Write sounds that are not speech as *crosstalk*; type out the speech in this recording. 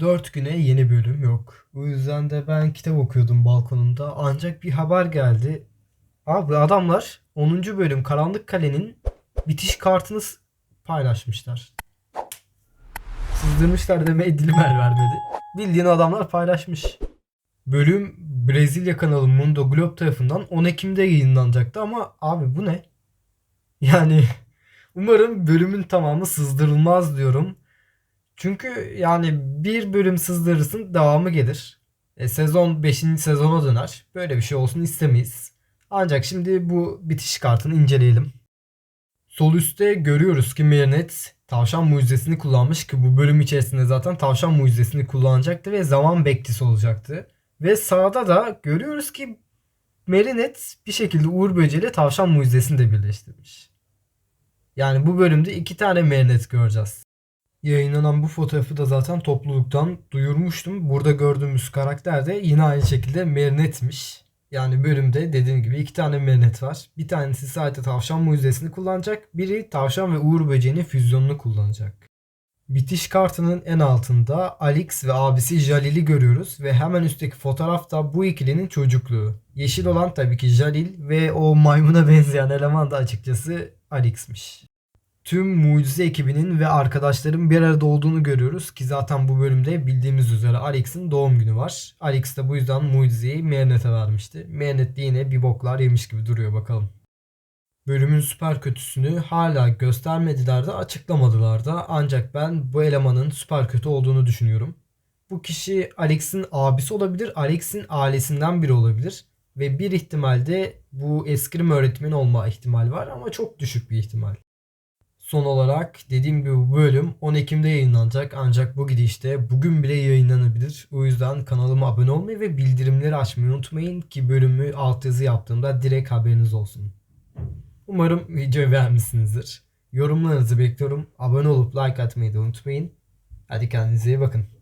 Dört güne yeni bölüm yok. O yüzden de ben kitap okuyordum balkonumda. Ancak bir haber geldi. Abi adamlar 10. bölüm Karanlık Kale'nin bitiş kartını paylaşmışlar. Sızdırmışlar demeye dilim el vermedi. Bildiğin adamlar paylaşmış. Bölüm Brezilya kanalı Mundo Globo tarafından 10 Ekim'de yayınlanacaktı ama abi bu ne? Yani *laughs* umarım bölümün tamamı sızdırılmaz diyorum. Çünkü yani bir bölüm sızdırırsın devamı gelir. E, sezon 5. sezona döner. Böyle bir şey olsun istemeyiz. Ancak şimdi bu bitiş kartını inceleyelim. Sol üstte görüyoruz ki Marinette tavşan mucizesini kullanmış ki bu bölüm içerisinde zaten tavşan mucizesini kullanacaktı ve zaman beklisi olacaktı. Ve sağda da görüyoruz ki Marinette bir şekilde Uğur Böceği ile tavşan mucizesini de birleştirmiş. Yani bu bölümde iki tane Marinette göreceğiz. Yayınlanan bu fotoğrafı da zaten topluluktan duyurmuştum. Burada gördüğümüz karakter de yine aynı şekilde Marinette'miş. Yani bölümde dediğim gibi iki tane Marinette var. Bir tanesi sadece tavşan mucizesini kullanacak. Biri tavşan ve Uğur Böceği'nin füzyonunu kullanacak. Bitiş kartının en altında Alex ve abisi Jalil'i görüyoruz ve hemen üstteki fotoğrafta bu ikilinin çocukluğu. Yeşil olan tabii ki Jalil ve o maymuna benzeyen eleman da açıkçası Alex'miş tüm mucize ekibinin ve arkadaşların bir arada olduğunu görüyoruz ki zaten bu bölümde bildiğimiz üzere Alex'in doğum günü var. Alex de bu yüzden mucizeyi Marinette'e vermişti. Marinette de yine bir boklar yemiş gibi duruyor bakalım. Bölümün süper kötüsünü hala göstermediler de açıklamadılar da ancak ben bu elemanın süper kötü olduğunu düşünüyorum. Bu kişi Alex'in abisi olabilir, Alex'in ailesinden biri olabilir ve bir ihtimalde bu eskrim öğretmeni olma ihtimali var ama çok düşük bir ihtimal. Son olarak dediğim gibi bu bölüm 10 Ekim'de yayınlanacak ancak bu gidişte bugün bile yayınlanabilir. O yüzden kanalıma abone olmayı ve bildirimleri açmayı unutmayın ki bölümü altyazı yaptığımda direkt haberiniz olsun. Umarım videoyu beğenmişsinizdir. Yorumlarınızı bekliyorum. Abone olup like atmayı da unutmayın. Hadi kendinize iyi bakın.